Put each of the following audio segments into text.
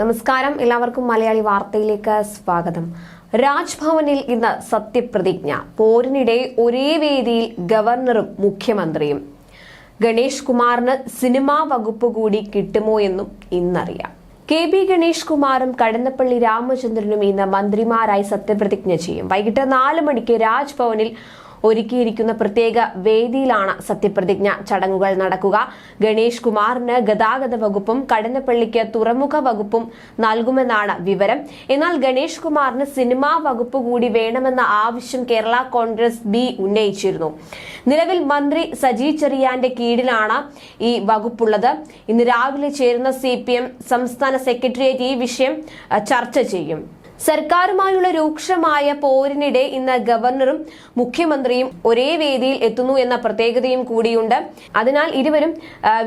നമസ്കാരം. എല്ലാവർക്കും മലയാളി വാർത്തയിലേക്ക് സ്വാഗതം. രാജ്ഭവനിൽ ഇന്ന് സത്യപ്രതിജ്ഞ. പോരിനിടെ ഒരേ വേദിയിൽ ഗവർണറും മുഖ്യമന്ത്രിയും. ഗണേഷ് കുമാറിന് സിനിമാ വകുപ്പ് കൂടി കിട്ടുമോ എന്നും ഇന്നറിയാം. കെ ബി ഗണേഷ് കുമാറും കടന്നപ്പള്ളി രാമചന്ദ്രനും ഇന്ന് മന്ത്രിമാരായി സത്യപ്രതിജ്ഞ ചെയ്യും. വൈകിട്ട് നാല് മണിക്ക് രാജ്ഭവനിൽ ഒരുക്കിയിരിക്കുന്ന പ്രത്യേക വേദിയിലാണ് സത്യപ്രതിജ്ഞ ചടങ്ങുകൾ നടക്കുക. ഗണേഷ് കുമാറിന് ഗതാഗത വകുപ്പും കടന്നപ്പള്ളിക്ക് തുറമുഖ വകുപ്പും നൽകുമെന്നാണ് വിവരം. എന്നാൽ ഗണേഷ് കുമാറിന് സിനിമാ വകുപ്പ് കൂടി വേണമെന്ന ആവശ്യം കേരള കോൺഗ്രസ് ബി ഉന്നയിച്ചിരുന്നു. നിലവിൽ മന്ത്രി സജി ചെറിയാന്റെ കീഴിലാണ് ഈ വകുപ്പുള്ളത്. ഇന്ന് രാവിലെ ചേരുന്ന സി സംസ്ഥാന സെക്രട്ടേറിയറ്റ് ഈ വിഷയം ചർച്ച ചെയ്യും. സർക്കാരുമായുള്ള രൂക്ഷമായ പോരിനിടെ ഇന്ന് ഗവർണറും മുഖ്യമന്ത്രിയും ഒരേ വേദിയിൽ എത്തുന്നു എന്ന പ്രത്യേകതയും കൂടിയുണ്ട്. അതിനാൽ ഇരുവരും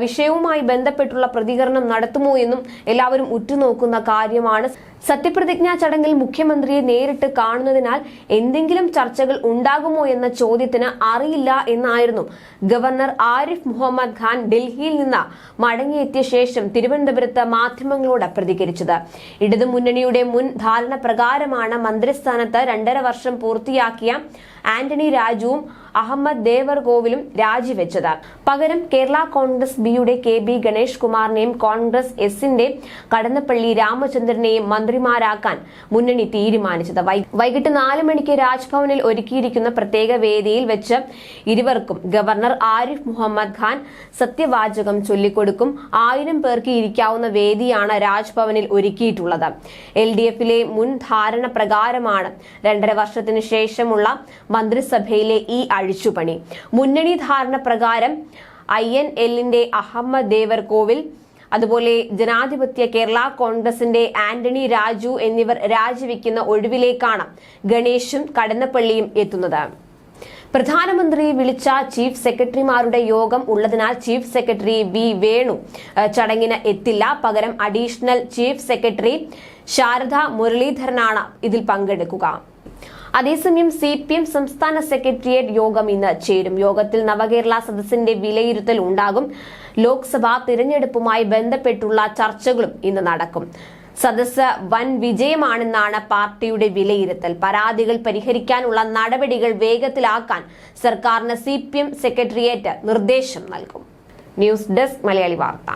വിഷയവുമായി ബന്ധപ്പെട്ടുള്ള പ്രതികരണം നടത്തുമോ എന്നും എല്ലാവരും ഉറ്റുനോക്കുന്ന കാര്യമാണ്. സത്യപ്രതിജ്ഞാ ചടങ്ങിൽ മുഖ്യമന്ത്രിയെ നേരിട്ട് കാണുന്നതിനാൽ എന്തെങ്കിലും ചർച്ചകൾ ഉണ്ടാകുമോ എന്ന ചോദ്യത്തിന് അറിയില്ല എന്നായിരുന്നു ഗവർണർ ആരിഫ് മുഹമ്മദ് ഖാൻ ഡൽഹിയിൽ നിന്ന് മടങ്ങിയെത്തിയ ശേഷം തിരുവനന്തപുരത്ത് മാധ്യമങ്ങളോട് പ്രതികരിച്ചത്. ഇടതുമുന്നണിയുടെ മുൻ ധാരണ പ്രകാരമാണ് മന്ത്രിസ്ഥാനത്ത് രണ്ടര വർഷം പൂർത്തിയാക്കിയ ആന്റണി രാജുവും അഹമ്മദ് ദേവർകോവിലും രാജിവെച്ചത്. പകരം കേരള കോൺഗ്രസ് ബിയുടെ കെ ബി ഗണേഷ് കുമാറിനെയും കോൺഗ്രസ് എസിന്റെ കടന്നപ്പള്ളി രാമചന്ദ്രനെയും മന്ത്രിമാരാക്കാൻ മുന്നണി തീരുമാനിച്ചത്. വൈകിട്ട് നാല് മണിക്ക് രാജ്ഭവനിൽ ഒരുക്കിയിരിക്കുന്ന പ്രത്യേക വേദിയിൽ വെച്ച് ഇരുവർക്കും ഗവർണർ ആരിഫ് മുഹമ്മദ് ഖാൻ സത്യവാചകം ചൊല്ലിക്കൊടുക്കും. ആയിരം പേർക്ക് ഇരിക്കാവുന്ന വേദിയാണ് രാജ്ഭവനിൽ ഒരുക്കിയിട്ടുള്ളത്. എൽ ഡി എഫിലെ മുൻ ധാരണ പ്രകാരമാണ് രണ്ടര വർഷത്തിന് ശേഷമുള്ള മന്ത്രിസഭയിലെ ഈ അഴിച്ചുപണി. മുന്നണി ധാരണ പ്രകാരം ഐ എൻ എല്ലിന്റെ അഹമ്മദ് ദേവർകോവിൽ അതുപോലെ ജനാധിപത്യ കേരള കോൺഗ്രസിന്റെ ആന്റണി രാജു എന്നിവർ രാജിവെക്കുന്ന ഒഴിവിലേക്കാണ് ഗണേശും കടന്നപ്പള്ളിയും എത്തുന്നത്. പ്രധാനമന്ത്രി വിളിച്ച ചീഫ് സെക്രട്ടറിമാരുടെ യോഗം ഉള്ളതിനാൽ ചീഫ് സെക്രട്ടറി വി വേണു ചടങ്ങിന് എത്തില്ല. പകരം അഡീഷണൽ ചീഫ് സെക്രട്ടറി ശാരദ മുരളീധരനാണ് ഇതിൽ പങ്കെടുക്കുക. അതേസമയം സി പി എം സംസ്ഥാന സെക്രട്ടേറിയറ്റ് യോഗം ഇന്ന് ചേരും. യോഗത്തിൽ നവകേരള സദസ്സിന്റെ വിലയിരുത്തൽ ഉണ്ടാകും. ലോക്സഭാ തിരഞ്ഞെടുപ്പുമായി ബന്ധപ്പെട്ടുള്ള ചർച്ചകളും ഇന്ന് നടക്കും. സദസ് വൻ വിജയമാണെന്നാണ് പാർട്ടിയുടെ വിലയിരുത്തൽ. പരാതികൾ പരിഹരിക്കാനുള്ള നടപടികൾ വേഗത്തിലാക്കാൻ സർക്കാരിന് സി പി എം സെക്രട്ടേറിയറ്റ് നിർദ്ദേശം നൽകും. ന്യൂസ് ഡെസ്ക് മലയാളി വാർത്ത.